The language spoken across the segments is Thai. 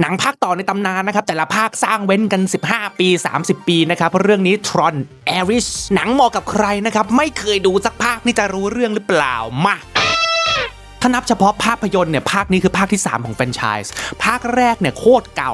หนังภาคต่อในตำนานนะครับ แต่ละภาคสร้างเว้นกัน 15 ปี 30 ปีนะครับ เรื่องนี้ Tron Aris หนังเหมาะกับใครนะครับ ไม่เคยดูสักภาคนี่จะรู้เรื่องหรือเปล่ามา ถ้านับเฉพาะภาพยนตร์เนี่ยภาคนี้คือภาคที่ 3 ของแฟรนไชส์ภาคแรกเนี่ยโคตรเก่า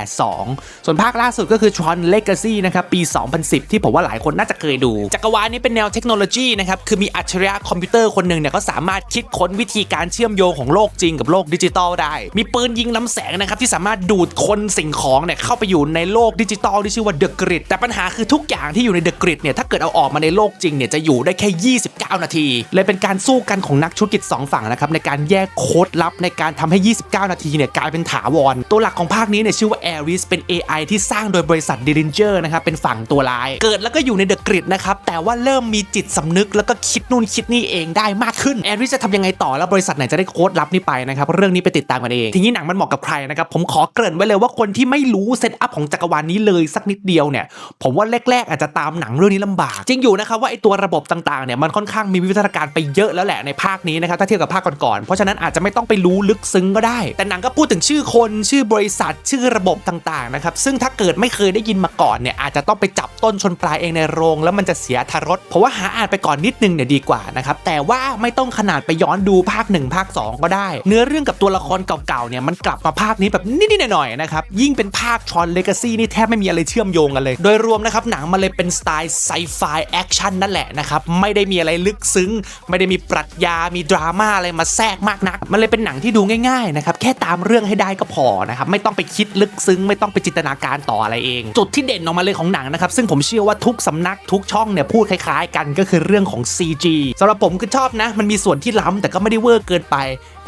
1982 ส่วนภาคล่าสุดก็คือ Tron Legacy นะครับปี 2010 ที่ผมว่าหลายคนน่าจะเคยดู จักรวาลนี้เป็นแนวเทคโนโลยีนะครับคือมีอัจฉริยะคอมพิวเตอร์คนหนึ่งเนี่ยก็สามารถคิดค้นวิธีการเชื่อมโยงของโลกจริงกับโลกดิจิตอลได้ มีปืนยิงลำแสงนะครับที่สามารถดูดคนสิ่งของเนี่ยเข้าไปอยู่ในโลกดิจิตอลที่ชื่อว่า The Grid แต่ปัญหาคือทุกอย่างที่อยู่ใน The Grid เนี่ยถ้าเกิดเอาออกมาในโลกจริงเนี่ยจะอยู่ได้แค่ 29 นาที เลยเป็นการสู้กันของนักธุรกิจสองฝั่งนะครับในการแยกโค้ดลับในการทำให้ 29 นาทีเนี่ยกลายเป็นถาวร ตัวหลักของภาคนี้เนี่ยชื่อว่า Aris เป็น AI ที่สร้างโดยบริษัท d i l i n g e r นะครับเป็นฝั่งตัวร้าย เกิดแล้วก็อยู่ใน The Grid นะครับแต่ว่าเริ่มมีจิตสำนึกแล้วก็คิดนู่นคิดนี่เองได้มากขึ้น Aris จะทำยังไงต่อแล้วบริษัทไหนจะได้โค้ดลับนี้ไปนะครับเรื่องนี้ไปติดตามกันเองทีนี้หนังมันเหมาะกับใครนะครับผมขอเกริ่นไว้เลยว่าคนที่ไม่รู้เซตอัพของจักรวาลนี้เลยสักนิดเดียวเนี่ยผมว่าแรกๆ อาจจะตามหนังเรื่องนี้ลำบาก จริงอยู่นะครับว่าไอตัวระบบต่างๆเนี่ยมันค่อนข้างมีวิวัฒนาการไปเยอะแล้วแหละในภาคนี้นะครับถ้าเทียบกับภาคก่อนๆ เพราะฉะนั้นอาจจะไม่ต้องไปรู้ลึกซึ้งก็ได้ แต่หนังก็พูดถึงชื่อคนชื่อบริษัทชื่อระบบต่างๆนะครับ ซึ่งถ้าเกิดไม่เคยได้ยินมาก่อนเนี่ยอาจจะต้องไปจับต้นชนปลายเองในโรง แล้วมันจะเสียทารสเพราะว่าหาอ่านไปก่อนนิดนึงเนี่ยดีกว่านะครับ แต่ว่าไม่ต้องขนาดไปย้อนดูภาค 1 ภาค 2 ก็ได้ เนื้อเรื่องกับตัวละครเก่าๆ เนี่ยมันกลับมาภาคนี้แบบนิดๆหน่อยๆ นะครับ ยิ่งเป็นภาคทรอนเลกาซีนี่แทบไม่มีอะไรเชื่อมโยงกันเลย โดยรวมนะครับหนังมันเลยเป็นสไตล์ไซไฟแอคชั่นนั่นแหละนะครับ ไม่ได้มีอะไรลึกซึ้ง ไม่ได้มีปรัชญา มีดราม่าอะไรมาแทรกมากนัก มันเลยเป็นหนังที่ดูง่ายๆนะครับแค่ตามเรื่องให้ได้ก็พอนะครับไม่ต้องไปคิดลึกซึ้งไม่ต้องไปจินตนาการต่ออะไรเอง จุดที่เด่นออกมาเลยของหนังนะครับซึ่งผมเชื่อว่าทุกสำนักทุกช่องเนี่ยพูดคล้ายๆ กันก็คือเรื่องของ CG สำหรับผมคือชอบนะ มันมีส่วนที่ล้ำแต่ก็ไม่ได้เวอร์เกินไป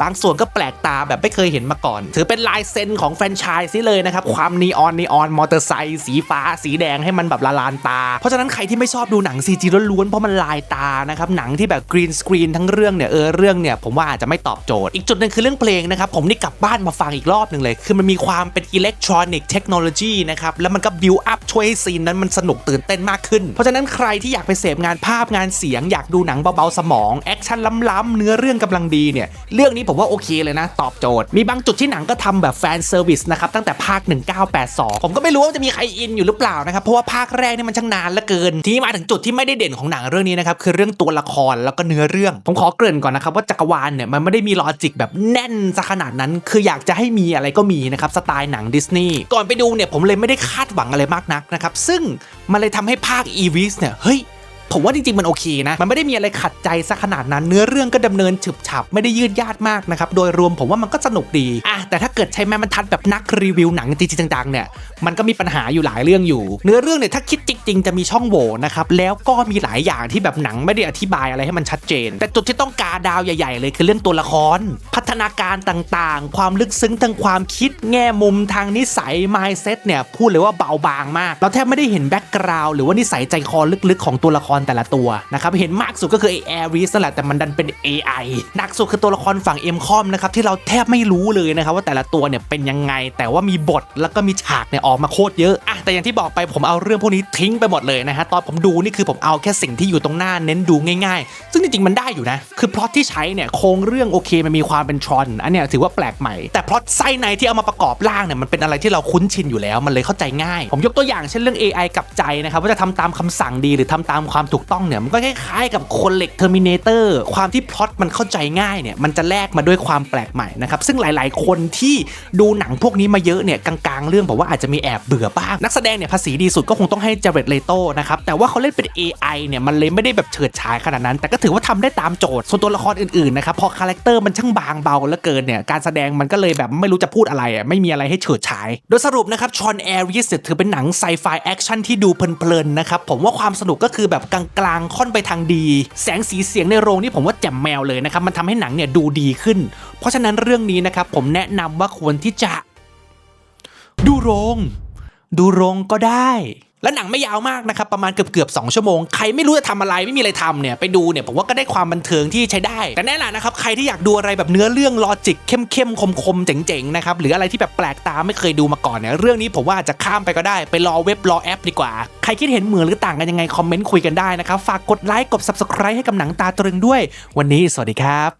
บางส่วนก็แปลกตาแบบไม่เคยเห็นมาก่อน ถือเป็นลายเซ็นของแฟรนไชส์นี่เลยนะครับความนีออนนีออนมอเตอร์ไซค์สีฟ้า สีแดงให้มันแบบละลานตา เพราะฉะนั้นใครที่ไม่ชอบดูหนัง CG ล้วนๆเพราะมันลายตานะครับหนังที่แบบกรีนสกรีนทั้งเรื่องเนี่ยเออเรื่องเนี่ยผมว่าอาจจะไม่ตอบโจทย์ อีกจุดหนึ่งคือเรื่องเพลงนะครับ ผมนี่กลับบ้านมาฟังอีกรอบหนึ่งเลย คือมันมีความเป็นอิเล็กทรอนิกส์เทคโนโลยีนะครับ แล้วมันก็บิวอัพช่วยให้ซีนนั้นมันสนุกตื่นเต้นมากขึ้น เพราะฉะนั้นใครที่อยากไปเสพงานภาพงานเสียง อยากดูหนังเบาๆสมอง แอคชั่นล้ำๆเนื้อเรื่องกำลังดีเนี่ยเรื่องนี้ผมว่าโอเคเลยนะตอบโจทย์ มีบางจุดที่หนังก็ทำแบบแฟนเซอร์วิสนะครับตั้งแต่ภาค 1982 ผมก็ไม่รู้ว่าจะมีใครอินอยู่หรือเปล่านะครับเพราะว่าภาคแรกนี่มันช่างนานเหลือเกิน ทีนี้มาถึงจุดที่ไม่ได้เด่นของหนังเรื่องนี้นะครับคือเรื่องตัวละครแล้วก็เนื้อเรื่องผมขอเกริ่นก่อนนะครับว่าจักรวาลเนี่ยมันไม่ได้มีลอจิกแบบแน่นซะขนาดนั้น คืออยากจะให้มีอะไรก็มีนะครับสไตล์หนังดิสนีย์ก่อนไปดูเนี่ยผมเลยไม่ได้คาดหวังอะไรมากนักนะครับซึ่งมันเลยทำให้ภาคอีวิสเนี่ยเฮ้ย ผมว่าจริงๆมันโอเคนะ มันไม่ได้มีอะไรขัดใจซะขนาดนั้น เนื้อเรื่องก็ดำเนินฉึบฉับ ไม่ได้ยืดยาดมากนะครับ โดยรวมผมว่ามันก็สนุกดีอะแต่ถ้าเกิดใช้แม่มันทัดแบบนักรีวิวหนังจริงๆจังๆเนี่ย มันก็มีปัญหาอยู่หลายเรื่องอยู่ เนื้อเรื่องเนี่ยถ้าคิดจริงๆจะมีช่องโหว่นะครับ แล้วก็มีหลายอย่างที่แบบหนังไม่ได้อธิบายอะไรให้มันชัดเจน แต่จุดที่ต้องกาดาวใหญ่ๆ เลยคือเรื่องตัวละคร พัฒนาการต่างๆ ความลึกซึ้งทางความคิด แง่มุมทางนิสัย mindset เนี่ย พูดเลยว่าเบาบางมาก เราแทบไม่ได้เห็นแบ็กกราวด์หรือว่านิสัยใจคอลึกๆของตัวละครแต่ละตัวนะครับเห็นมากสุดก็คือไอแอริสนั่นแหละแต่มันดันเป็น AI หนักสุดคือตัวละครฝั่งเอ็มคอมนะครับที่เราแทบไม่รู้เลยนะครับว่าแต่ละตัวเนี่ยเป็นยังไง แต่ว่ามีบทแล้วก็มีฉากเนี่ยออกมาโคตรเยอะอะแต่อย่างที่บอกไปผมเอาเรื่องพวกนี้ทิ้งไปหมดเลยนะฮะตอนผมดูนี่คือผมเอาแค่สิ่งที่อยู่ตรงหน้าเน้นดูง่ายๆ ซึ่งจริงๆมันได้อยู่นะ คือพล็อตที่ใช้เนี่ยโครงเรื่องโอเคมันมีความเป็นทรอนอันเนี้ยถือว่าแปลกใหม่ แต่พล็อตไส้ในที่เอามาประกอบร่างเนี่ยมันเป็นอะไรที่เราคุ้นชินอยู่แล้วมันเลยเข้าใจง่าย ผมยกตัวอย่างเช่นเรื่อง AI กับใจนะครับว่าจะทำตามคำสั่งดีหรือทำตามความถูกต้องเนี่ยมันก็คล้ายๆกับคนเหล็กเทอร์มินเตอร์ความที่พล็อตมันเข้าใจง่ายเนี่ยมันจะแลกมาด้วยความแปลกใหม่นะครับซึ่งหลายๆ คนที่ดูหนังพวกนี้มาเยอะเนี่ยกลางๆ เรื่องบอกว่าอาจจะมีแอบเบื่อบ้างนักแสดงเนี่ยภาษีดีสุดก็คงต้องให้เจเรตเลโตนะครับแต่ว่าเขาเล่นเป็น AI เนี่ยมันเลยไม่ได้แบบเฉิดฉายขนาดนั้น แต่ก็ถือว่าทำได้ตามโจทย์ส่วนตัวละครอื่นๆนะครับพอคาแรคเตอร์มันช่างบางเบาเหลือเกินเนี่ยการแสดงมันก็เลยแบบไม่รู้จะพูดอะไรอะไม่มีอะไรให้เฉิดฉาย โดยสรุปนะครับชอนแอริสถือเป็นหนังไซไฟแอคชั่นที่ดูเพลินๆนะครับผมว่าความสนุกก็คือแบบกลางๆ ค่อนไปทางดี แสงสีเสียงในโรงนี่ผมว่าแจ่มแมวเลยนะครับ มันทำให้หนังเนี่ยดูดีขึ้น เพราะฉะนั้นเรื่องนี้นะครับผมแนะนำว่าควรที่จะ ดูโรง ดูโรงก็ได้ และหนังไม่ยาวมากนะครับประมาณเกือบเกือบสชั่วโมง ใครไม่รู้จะทำอะไรไม่มีอะไรทำเนี่ยไปดูเนี่ยผมว่าก็ได้ความบันเทิงที่ใช้ได้ แต่แน่นอนนะครับใครที่อยากดูอะไรแบบเนื้อเรื่องลอจิกเข้มเข้มคมคมเจ๋งๆนะครับหรืออะไรที่แบบแปลกตาไม่เคยดูมาก่อนเนี่ยเรื่องนี้ผมว่าจจะข้ามไปก็ได้ไปรอเว็บรอแอปดีกว่า ใครคิดเห็นเหมือนหรือต่างกันยังไงคอมเมนต์คุยกันได้นะครับฝากกดไลค์กด subscribe ให้กับหนังตาตรึงด้วย วันนี้สวัสดีครับ